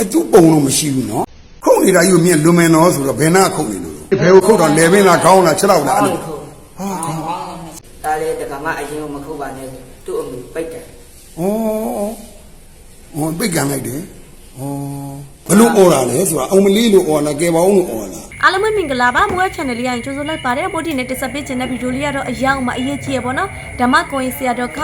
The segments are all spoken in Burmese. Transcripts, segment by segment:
အတူပုံတော့မရှိဘူးနော်ခုတ်နေတာကြီးကိုမြင်လွန်မယ်နော်ဆိုတော့ဘယ်နာခုတ်နေလို့ဘယ်ကိုခုတ်တော့လေပင်လားခေါင်းလားခြေထောက်လားအဲ့လို ခုတ် ဟာခေါင်း ဒါလေတက္ကမအရင်ကမခုတ်ပါနဲ့ဆိုသူ့အမှုပိတ်တယ် ဩဩပိတ်ကန်လိုက်တယ်ဩဘလို့អော်တာလဲဆိုတာအောင်မလေးလို့អော်လားကဲပါအောင်လို့អော်လား အားလုံးပဲမင်္ဂလာပါမိုးရ channel လေးအရင်ကြိုဆိုလိုက်ပါတယ်ပိုဒီနဲ့တက်ဆက်ပေးခြင်းတဲ့ဗီဒီယိုလေးကတော့အရောက်မှအရေးကြီးရပေါ့နော်ဓမ္မကိုရင်ဆရာတော်က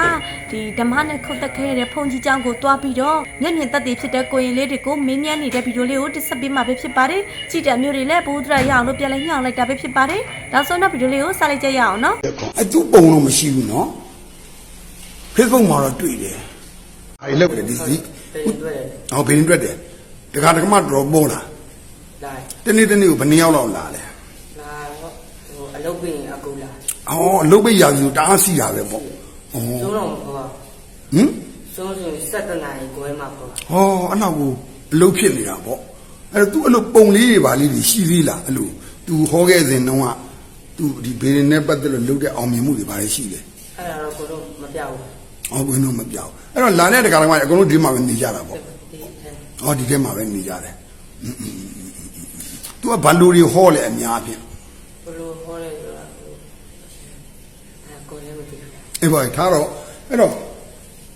ဒီဓမ္မနဲ့ခုတ်တက်ခဲ့ရတဲ့ဘုန်းကြီးကျောင်းကိုတွားပြီးတော့မျက်မြင်သက်သေဖြစ်တဲ့ကိုရင်လေးတွေကိုမင်းမြန်နေတဲ့ဗီဒီယိုလေးကိုတက်ဆက်ပေးမှာပဲဖြစ်ပါတယ်ကြည်တံမျိုးတွေလည်းဘုဒ္ဓရရအောင်လို့ပြန်လဲညှောင်းလိုက်တာပဲဖြစ်ပါတယ်ဒါဆိုတော့ဗီဒီယိုလေးကိုစလိုက်ကြရအောင်နော်အတူပုံတော့မရှိဘူးနော် Facebook မှာတော့တွေ့တယ်အဲ့လောက်တယ်ဒီစီဟောဘယ်ရင်တွေ့တယ်ဒကာဒကမတော်ပေါ်လား တနေ့တနေ့ကိုဘယ်နှစ်ယောက်လောက်လာလဲ လာတော့ဟိုအလုပ်ပြင်အကူလာ အော်အလုပ်ပိတ်ရာကြီးကိုတအားစီတာပဲပေါ့ဩ ကျုံးတော့မခေါ်ပါ ဟင် ကျုံးဆို7နာရီခွဲမှာခေါ်ပါ ဟောအဲ့လောက်ကိုအလုပ်ဖြစ်နေတာပေါ့အဲ့တော့ तू အဲ့လိုပုံလေးတွေပါလေးတွေရှိသေးလားအဲ့လို तू ဟောခဲ့စဉ်တုန်းက तू ဒီဘေးရင်နဲ့ပတ်သက်လို့လုပ်တဲ့အောင်မြင်မှုတွေပါလေရှိတယ် အဲ့ဒါတော့ကိုတော့မပြောက်ဘူး ။အော်ဘယ်တော့မပြောက်။အဲ့တော့လာတဲ့တခါတော့အကုန်လုံးဒီမှာပဲနေကြတာပေါ့ ဒီထဲ ။အော်ဒီထဲမှာပဲနေကြတယ်။အင်းအင်းအင်းအင်း။ तू ကဘန်လိုတွေဟောလေအများဖြင့် ဘလို့ဟောလဲဆိုတာဟိုအဲကိုလည်းမသိဘူး ။အေးပါထားတော့အဲ့တော့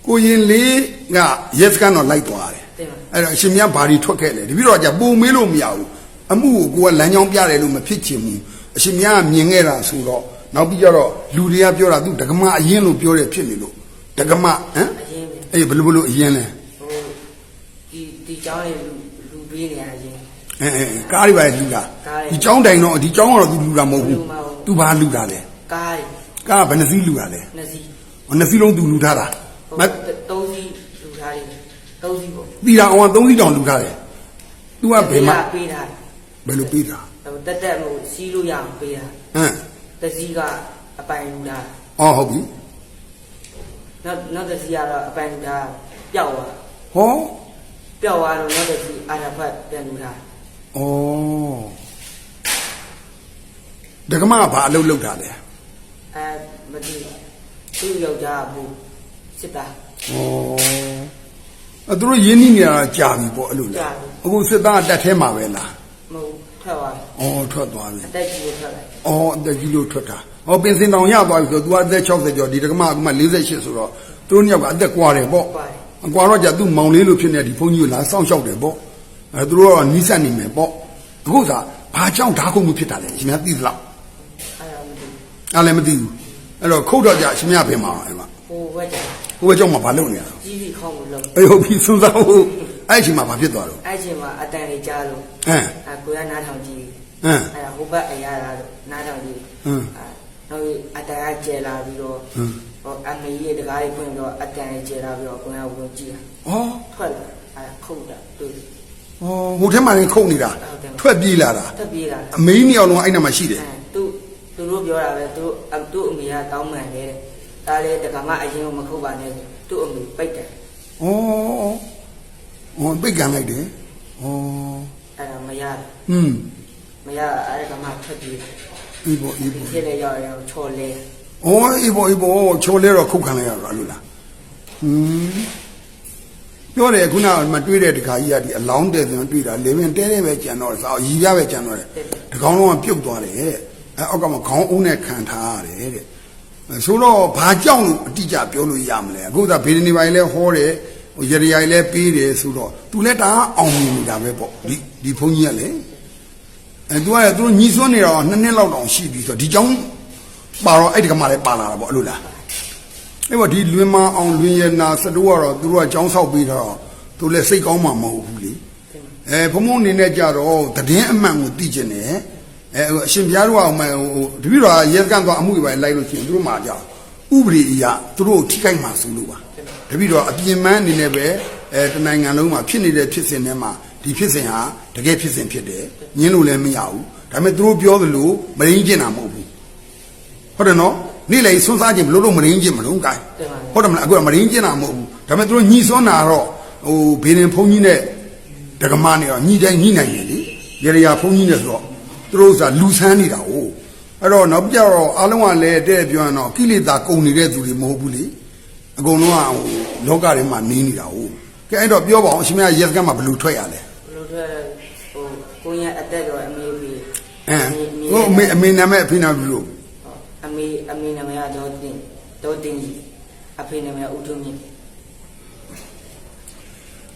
ကိုရင်လေးကရက်စကန်တော့လိုက်သွားတယ် တင်ပါ ။အဲ့တော့အရှင်မြတ်ဘာတွေထွက်ခဲ့လဲ။တပည့်တော်ကပုံမေးလို့မရဘူး။အမှုကိုကိုကလမ်းကြောင်းပြတယ်လို့မဖြစ်ချင်ဘူး။အရှင်မြတ်ကမြင်ခဲ့တာဆိုတော့နောက်ပြီးကြတော့လူတွေကပြောတာ तू ဒကမအရင်လို့ပြောတယ်ဖြစ်နေလို့ဒကမဟမ် အရင်ပဲ အေးဘယ်လိုဘယ်လိုအရင်လဲ ဟိုဒီဒီเจ้าလေးလူလူပေးနေရရင် အဲအဲကားတွေပါလူတာဒီကျောင်းတိုင်တော့ဒီကျောင်းကတော့သူလူတာမဟုတ်ဘူးသူဘာလူတာလဲကားကားဘယ်နှစီလူတာလဲနှစီနှစီလုံးသူလူထားတာမသုံးစီလူထားတယ်သုံးစီပေါ့တီတာအောင်သုံးစီတောင်လူထားတယ်သူကဘယ်မှာပေးတာဘယ်လိုပေးတာတက်တက်မို့စီးလို့ရအောင်ပေးတာဟမ်တစီကအပိုင်လူတာအော်ဟုတ်ပြီနောက်နောက်တစီကတော့အပိုင်လူတာပျောက်သွားဟောပျောက်သွားတော့နောက်တစီအာရဖတ်ပြန်လူတာ ဩဒကမကဘာအလုပ်လုပ်တာလဲ အဲမသိဘူးသူ့ယောက်ျားကဘူးစစ်တာ ဩအဲသူတို့ရင်းနှီးနေတာကြာပြီပေါ့အဲ့လို ကြာ လား ပြီ အခုစစ်သားကတက်ထဲမှာပဲလား မဟုတ်ထွက်သွားတယ် ဩထွက်သွားပြီ အတက်ကြီးကိုထွက်လိုက် ။အော်အသက်ကြီးလို့ထွက်တာ။ဟောပင်စင်တောင်ရသွားပြီဆိုတော့ तू အသက်60ကျော်ဒီတက္ကမကမှ48ဆိုတော့သူတို့နှစ်ယောက်ကအသက်ကွာတယ်ပေါ့ ကွာတယ် ။အကွာတော့じゃ तू မောင်လေးလို့ဖြစ်နေဒီဘုန်းကြီးကိုလာစောင့်ရှောက်တယ်ပေါ့။ အဲသူတို့ကတော့နီးစပ်နေမယ်ပေါ့။အခုကဘာကြောင့်ဓာတ်ခုံမှုဖြစ်တာလဲရှင်များသိသလားအဲ့ဒါမသိဘူး။အားလည်းမသိဘူး။အဲ့တော့ခုတ်တော့じゃရှင်များပြင်မှာအဲ့မှာဟိုဘက်ကျဟိုဘက်ကြောင့်မှဘာလုပ်နေရလဲကြီးစီခေါင်းမလုံး။အေးဟုတ်ပြီစဉ်းစားဖို့အဲ့အချိန်မှာဘာဖြစ်သွားတော့အဲ့ချိန်မှာအတန်လေးကြားလို့ဟမ်အဲကိုရနားထောင်ကြည့်ဟမ်အဲ့ဒါဟိုဘက်အရာလာလို့နားထောင်ကြည့်ဟမ်အဲနောက်ပြီးအတန်ကကျဲလာပြီးတော့ဟမ်ဟောအမေကြီးတကားကြီးဖွင့်ပြီးတော့အတန်ကြီးကျဲလာပြီးတော့ကိုရဝင်ကြည့်။အော်ထွက်လာအဲခုတ်တာတွေ့။အော် ဟိုထဲမှာလည်းခုတ်နေတာဟုတ်တယ်။ထွက်ပြေးလာတာတက်ပြေးလာ။အမေကြီးနှစ်ယောက်လုံးအဲ့နာမှာရှိတယ်အဲသူသူတို့ပြောတာပဲသူတို့အသူ့အမေကတောင်းပန်တယ်တဲ့ဒါလေတက္ကမအရင်ကမခုတ်ပါနဲ့ဆိုသူ့အမေပိတ်တယ်။အော်။အော်ပိတ်ကန်လိုက်တယ်။အော်အဲ့ဒါမရ။อืมမရအဲ့ဒါကမှထွက်ပြေးတယ်အေးပေါ့အေးပေါ့ဖြစ်လေရောက်ရောက်ချော်လဲ။အော်အေးပေါ့အေးပေါ့ချိုးလဲတော့ခုတ်ခံလိုက်ရတော့အဲ့လိုလား။ဟွန်း ပြောတယ်ခုနကမတွေ့တဲ့တခါကြီးကဒီအလောင်းတဲ့ဆိုတွေ့တာလေဝင်တဲတဲပဲကြံတော့တယ်စာရီပြပဲကြံတော့တယ်။ဒီကောင်းလုံးကပြုတ်သွားတယ်တဲ့။အဲအောက်ကမှခေါင်းအုံးနဲ့ခံထားရတယ်တဲ့။အဲဆိုတော့ဘာကြောင့်လို့အတိအကျပြောလို့ရမလဲ။အခုကဗေဒနေပိုင်းလဲဟောတယ်ဟိုရရရိုင်လဲပေးတယ်ဆိုတော့သူလဲတာအောင်မြင်နေတာပဲပေါ့။ဒီဒီဘုန်းကြီးကလည်းအဲသူကလည်းသူတို့ညီစွန်းနေတော့နှစ်နှစ်လောက်တောင်ရှိပြီဆိုတော့ဒီကြောင့်ပါတော့အဲ့ဒီကမှလည်းပါလာတာပေါ့အဲ့လိုလား အဲ့ပေါ့ဒီလွင်မအောင်လွင်ရနာစတိုးကတော့သူတို့ကကြောင်းဆောက်ပြီးတော့သူလည်းစိတ်ကောင်းမှမဟုတ်ဘူးလေအဲဘုံဘုံအနေနဲ့ကြတော့တည်င်းအမှန်ကိုသိကျင်တယ်အဲဟိုအရှင်ဘုရားတို့ကဟိုဟိုတပည့်တော်ကရဲစကန်သွားအမှုတွေပဲလိုက်လို့ရှိရင်သူတို့မှကြောက်ဥပဒေအရာသူတို့ကိုထိခိုက်မှဆိုလို့ပါတပည့်တော်အပြင်မန်းအနေနဲ့ပဲအဲတနိုင်ငံလုံးမှာဖြစ်နေတဲ့ဖြစ်စဉ်တွေမှာဒီဖြစ်စဉ်ဟာတကယ်ဖြစ်စဉ်ဖြစ်တယ်ညင်းလို့လည်းမရဘူးဒါပေမဲ့သူတို့ပြောသလိုမရင်းကျင်တာမဟုတ်ဘူးဟုတ်တယ်နော် နေ့လေဆွန်းစားခြင်းဘလို့လို့မရင်းခြင်းမလုံးကိုင်းဟုတ်တယ်မလားအခုကမရင်းခြင်းတာမဟုတ်ဘူးဒါပေမဲ့သူတို့ညီစွန်းတာတော့ဟိုဘေးရင်ဖုန်းကြီးနဲ့ဒကမနဲ့တော့ညီတိုင်းညီနိုင်ရည်လေရေရာဖုန်းကြီးနဲ့ဆိုတော့သူတို့ဆိုတာလူဆန်းနေတာ哦အဲ့တော့နောက်ပြတော့အားလုံးကလည်းတဲ့ပြောရင်တော့ကိလေသာကုန်နေတဲ့သူတွေမဟုတ်ဘူးလေအကုန်လုံးကဟိုလောကထဲမှာနေနေတာ哦ကဲအဲ့တော့ပြောပါအောင်အရှင်မရက်ကကမှာဘယ်လိုထွက်ရလဲဘယ်လိုထွက်ရဟိုကိုရအသက်တော့အမေအမေအဲဟိုအမေအမေနာမည်အဖေနာမည်ဘယ်လို တော့တင်ကြီးအဖေနာမည်ဦးထုံးမြင့်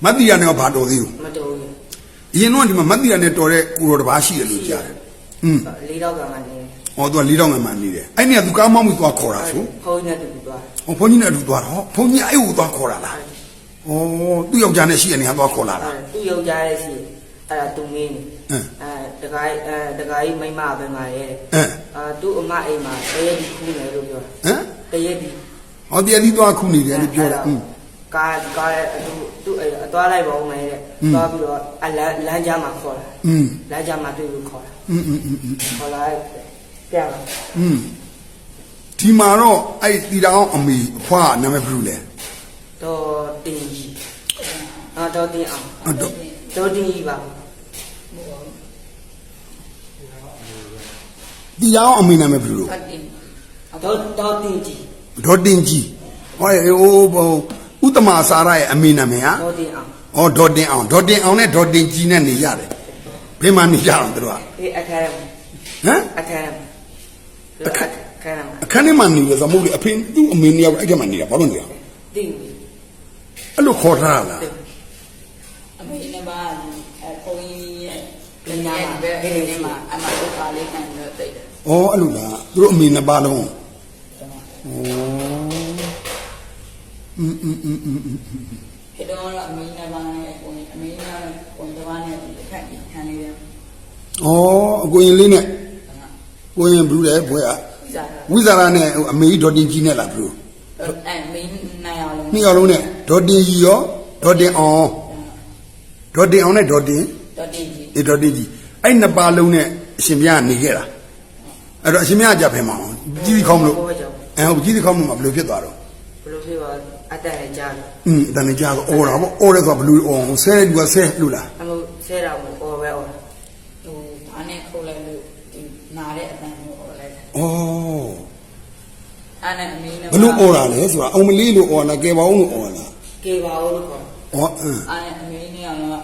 မတ်တီရနဲ့ကဘာတော်သေးဘူးမတော်ဘူးအရင်တော့ဒီမှာမတ်တီရနဲ့တော်တဲ့ကိုတော်တစ်ပါးရှိတယ်လို့ကြားတယ်อืมလေးတော့ကမှနေဟောသူကလေးတောင်ငယ်မှနေတယ်အဲ့နေကသူကားမောင်းပြီးသွားခေါ်တာဆိုဖုန်းနဲ့တူတူသွားဟောဘုန်းကြီးနဲ့အတူသွားတာဟောဘုန်းကြီးအဲ့ကိုသွားခေါ်တာလားဩသူ့ယောက်ျားနဲ့ရှိတဲ့နေရာသွားခေါ်လာတာသူ့ယောက်ျားရဲ့ရှိအဲ့ဒါသူမင်းနေအင်းအဲတခါအဲတခါကြီးမိမပဲမှာရဲ့အင်းအာသူ့အမအိမ်မှာတရက်ဒီခူးနေလို့ပြောဟမ် တရက်ဒီ ဟောတရားကြီးသွားခုနေတယ်လို့ပြောတယ်อืม ကားကားသူသူ့အဲ့အသွားလိုက်ပါဦးမယ်တဲ့သွားပြီးတော့အလန်းလမ်းကြားမှာခေါ်လာ อืม လမ်းကြားမှာတွေ့လို့ခေါ်လာ อืมอืมอืมอืม ခေါ်လာပြလာ อืมဒီမှာတော့အဲ့တီတောင်အမေအဖွားနာမည်ဘယ်လိုလဲ တော့တင်ကြီးအာတော့တင်အောင် အဲ့တော့ တော့တင်ကြီးပါ တီတောင်အမေနာမည်ဘယ်လို တော့တော့တင်ကြီးဒေါ်တင်ကြီးဟောရေဟိုဘုံဥတ္တမစာရရဲ့အမေနာမည်ဟာတော့တင်အောင်ဟောဒေါ်တင်အောင်ဒေါ်တင်အောင်နဲ့ဒေါ်တင်ကြီးနဲ့နေရတယ်ဘယ်မှာနေကြအောင်သူတို့ကဒီအခါရမဟမ်အခါရမအခါအခါရမအခန်းထဲမှာနေရသမို့လေအဖေသူ့အမေနှစ်ယောက်အဲ့ထဲမှာနေတာဘာလို့နေရလဲတင်အဲ့လိုခေါ်ထားတာလားအမေနဲ့ပါအဲပုံကြီးရဲ့ပညာမှာပဲအဲ့ဒီမှာအမတို့ပါလေးခံလို့တိတ်တယ်ဩအဲ့လိုလားသူတို့အမေနှစ်ပါးလုံး ဩอืมอืมอืมอืมอืม ခေတော့အမေနဲ့ပါနဲ့ပုံအမေနဲ့ပုံတစ်ပါးနဲ့ခက်ခံနေတယ် ဩအကိုရင်လေးနဲ့ကိုရင်ဘယ်လိုလဲဘွဲက ကြာ ဝိဇာရနဲ့ဟိုအမေကြီးဒေါ်တင်ကြီးနဲ့လားဘယ်လို အဲမင်းနိုင်အောင်လို့ နှစ်ယောက်လုံးနဲ့ဒေါ်တင်ကြီးရောဒေါ်တင်အောင်ဒေါ်တင်အောင်နဲ့ဒေါ်တင် တော့တည်ကြီး အေဒေါ်တင်ကြီးအဲ့နှစ်ပါးလုံးနဲ့အရှင်ဘုရားနေခဲ့တာအဲ့တော့အရှင်ဘုရားကြဖယ်မအောင်ကြီးကြီးခေါင်းမလို့ ဘောကြောင့် အဲဟိုကြီးကြီးခေါင်းမလို့ဘယ်လိုဖြစ်သွားတော့ဘယ်လိုဖြစ်ပါအတက်နဲ့ကြားလို့อืมတန်နေကြတော့အော်တာပေါ့အော်ရဲဆိုဘယ်လိုအော်ဆဲလူကဆဲလူလားအမှုဆဲတာကိုအော်ပဲအော်ဟိုဘာနဲ့ခုတ်လိုက်လို့ဒီနာတဲ့အတန်ကိုဟောလိုက်တယ်ဩအဲ့နဲ့အမေနဲ့ဘယ်လိုအော်တာလဲဆိုတာအောင်မလေးလို့အော်လားကဲပါအောင်လို့အော်လားကေပါဦးလို့ခေါ်ဩအင်းအဲ့နဲ့အမေနဲ့ကတော့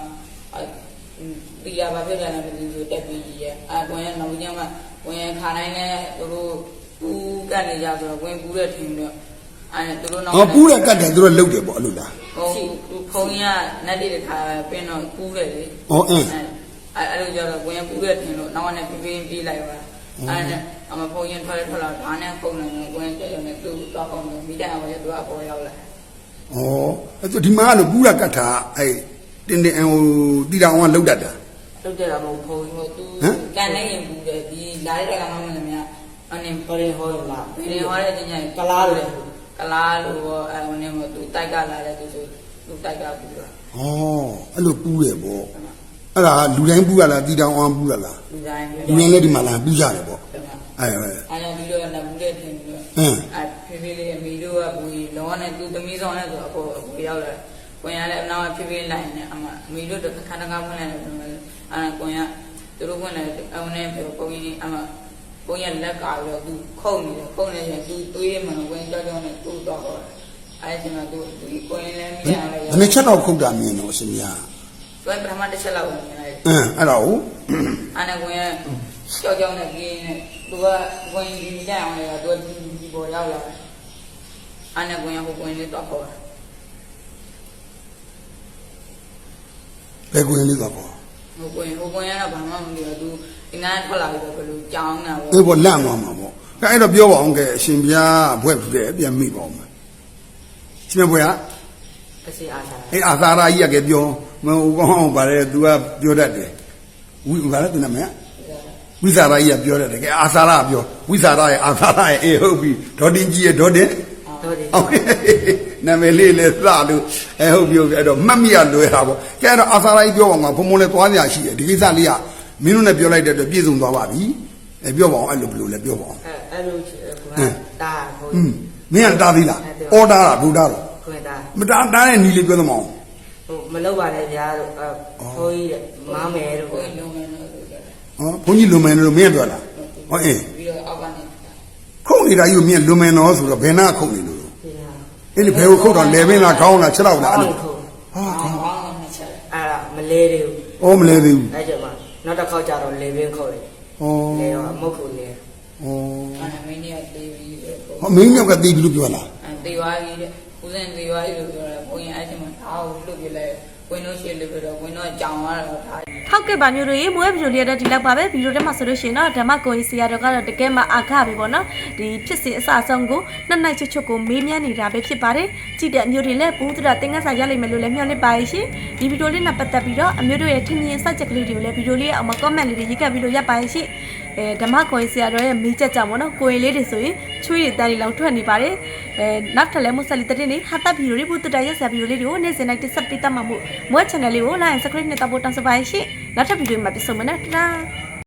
ဒီရပါဖြစ်တယ်နဲ့ဒီလိုတက်ပြီးကြီးရဲ့အဲဝင်ရနောက်ကျမှဝင်ခါတိုင်းနဲ့သူတို့ ပူကနေကြဆိုတော့ဝင်ပူတဲ့ထင်တော့အဲ့နဲ့သူတို့နောက်ဟောပူးတဲ့ကတ်တယ်သူတို့လှုပ်တယ်ပေါ့အဲ့လိုလားဟိုဖုန်းကြီးကနက်လေးတစ်ခါပင်းတော့ကူးတယ်လေဩအင်းအဲအဲ့လိုကြတော့ဝင်ကူးတဲ့ထင်လို့နောက်ကနေပြပြပြေးလိုက်ပါအဲ့နဲ့အမဖုန်းရင်ထွက်ထွက်လာဒါနဲ့ဖုန်းနဲ့ဝင်ကြရုံနဲ့သူ့တော့အောင်မိတဲ့အောင်ရသူကအပေါ်ရောက်လာဩအဲ့တော့ဒီမှာကလို့ပူးတဲ့ကတ်တာအဲ့တင်းတင်းဟိုတီတောင်ကလှုပ်တတ်တာလုတ်ကြတာမဟုတ်ဖုန်းဟိုသူကန်နေရင်ဘူးတယ်ဒီလာတဲ့ကမှမလို့များ အနေဟောရင်ဟောရလားဘယ်ဟောတဲ့တင်ညာကလားလို့ကလားလို့အဲဟိုနေမသူတိုက်ကလာတဲ့သူဆိုသူတိုက်ကဘူးတော့ဩအဲ့လိုပူးတယ်ပေါ့အဲ့ဒါလူတိုင်းပူးရလားတီတောင်အောင်ပူးရလားလူတိုင်းလူတိုင်းလည်းဒီမှာလာပူးကြတယ်ပေါ့အဲ့ဒါပဲအဲ့ဒါပြီးတော့နဘူးတဲ့ထင်ပြီးတော့အင်းအဖေဖေလေးအမီတို့ကဘူးလောနဲ့သူသမီးဆောင်နဲ့ဆိုအပေါ်အပေါ်ရောက်လာကိုရလည်းအနောက်ဖေဖေလိုက်နေအမအမီတို့တခါတခါဝင်လာတယ်အဲ့ကိုရသူတို့ဝင်လာအုံနဲ့ပြောကိုကြီးအမ ကိုရလက်ကာပြီးတော့သူခုန်နေတယ်ခုန်နေရင်သူတွေးရမှဝင်ကြောက်ကြောက်နဲ့သူ့တော့ဟောအဲ့ဒီမှာသူကိုရလည်းမြင်ရတယ်ဘယ်နှချက်တော့ခုတ်တာမြင်တော့အရှင်များသူပထမတစ်ချက်လောက်ဝင်လာတယ်အင်းအဲ့ဒါကိုအဲ့နဲ့ကိုရကြောက်ကြောက်နဲ့ကြီးနေသူကဝင်ကြီးကြအောင်လေသူကဒီပေါ်ရောက်လာအဲ့နဲ့ကိုရဟိုကိုရလေးတော့ဟောဘယ်ကိုရင်လေးသွားပေါ့ဟိုကိုရင်ဟိုကိုရင်ကတော့ဘာမှမလုပ်ဘူးသူ ဒီနားထွက်လာပြီးတော့ဘယ်လိုကြောင်းနေတာအေးပေါ့လန့်သွားမှာပေါ့ကဲအဲ့တော့ပြောပါအောင်ကဲအရှင်ဘုရားဘွဲ့ဖူးတယ်ပြန်မိပါအောင်မယ်ရှင်ဘွဲ့ကတစ်စီအားစားအဲ့အာသာရာကြီးကကဲပြောမဟုတ်ကောင်းပါလေ तू ကပြောတတ်တယ်ဝိဘာလဲသူနာမည်ဝိဇာရာကြီးကပြောတတ်တယ်ကဲအာသာရာပြောဝိဇာရာရဲ့အာသာရာရဲ့အေးဟုတ်ပြီဒေါ်တင်ကြီးရဲ့ဒေါ်တင်တော့ဒီဟုတ်ကဲ့နာမည်လေးလဲစလို့အဲဟုတ်ပြီဟုတ်ပြီအဲ့တော့မှတ်မိရလွယ်တာပေါ့ကဲအဲ့တော့အာသာရာကြီးပြောပါမှာဘုံဘုံလဲသွားကြရှိတယ်ဒီကိစ္စလေးက မင်းတို့နဲ့ပြောလိုက်တဲ့အတွက်ပြည့်စုံသွားပါပြီအဲပြောပါအောင်အဲ့လိုဘယ်လိုလဲပြောပါအောင်အဲအဲ့လိုကတာဟိုอืมမင်းကတားသေးလားအော်တာလားဘူတာလားခွေတာမတားတားတဲ့နီးလေးပြောသမောင်းဟိုမလောက်ပါနဲ့ဗျာတို့အဖိုးကြီးမားမယ်တို့ကိုရင်လုံးမယ်လို့ပြောတယ်ဟောဘုန်းကြီးလွန်မယ်လို့မင်းကပြောလားဟောအေးပြီးတော့အောက်ကနေခုတ်နေတာကြီးကိုမင်းလွန်မယ်နော်ဆိုတော့ဘယ်နာခုတ်နေလို့ဒီဟာအဲ့ဒီဘယ်ကိုခုတ်တော့လေပင်လားခေါင်းလားခြေထောက်လားအဲ့လိုခုဟာခေါင်းအောက်ကနေနှစ်ချက်အဲ့ဒါမလဲသေးဘူးအော်မလဲသေးဘူးအဲ့ကျမှ နောက်တစ်ခေါက်ကျတော့လေပင်ခုတ်တယ်ဩဩလေတော့မုတ်ကိုလေဩအဲ့ဒါမင်းကြီးကတေးပြီးတဲ့ပုံဟောမင်းညောက်ကတီးပြီးလို့ပြောလားအဲတေးသွားပြီတဲ့ဦးစင်တေးသွားပြီလို့ပြောတာကိုရင်အဲ့ချိန်မှာဒါကိုလွတ်ပြလိုက်ဝင်းတို့ရှေ့လွတ်ပြတော့ဝင်းတို့ကြောင်သွားတော့ဒါ ထောက်ကဲ့ပါမျိုးတို့ရေမွေးဗီဒီယိုလေးတော့ဒီလောက်ပါပဲဗီဒီယိုထဲမှာဆိုလို့ရှိရင်တော့ဓမ္မကိုကြီးဆရာတော်ကတော့တကယ်မှအာခပြီပေါ့နော်ဒီဖြစ်စဉ်အစအဆုံးကိုနှစ်နိုင်ချွတ်ချွတ်ကိုမေးမြန်းနေတာပဲဖြစ်ပါတယ်ကြည့်တဲ့အမျိုးတွေလည်းဘူးတရတင်ငတ်စာရလိမ့်မယ်လို့လည်းမျှော်လင့်ပါရဲ့ရှင်ဒီဗီဒီယိုလေးနဲ့ပတ်သက်ပြီးတော့အမျိုးတို့ရဲ့ထင်မြင်စကြက်ကလေးတွေကိုလည်းဗီဒီယိုလေးရဲ့အောက်မှာ comment လေးတွေရေးခဲ့ပြီးလို့ရပါရဲ့ရှင် အဲဓမ္မကိုကြီးဆရာတော်ရဲ့မေးချက်ကြောင့်ပေါ့နော်ကိုရင်လေးတွေဆိုရင်ချွေးရည်တန်းလေးလောင်ထွက်နေပါတယ်အဲနောက်ထပ်လည်းမဆက်လီတဲ့နေဟာတပ်ဗီဒီယိုလေးဘူးတရရက်ဆရာဗီဒီယိုလေးတွေကိုနေ့စဉ်တိုင်းတက်ဆက်ပေးတတ်မှာမို့မွေး channel လေးကို like and subscribe နဲ့တောက်ဖို့တောင်းဆိုပါရဲ့ရှင်နောက်ထပ်ဗီဒီယိုမှာပြန်ဆုံမယ်နော်တဒါ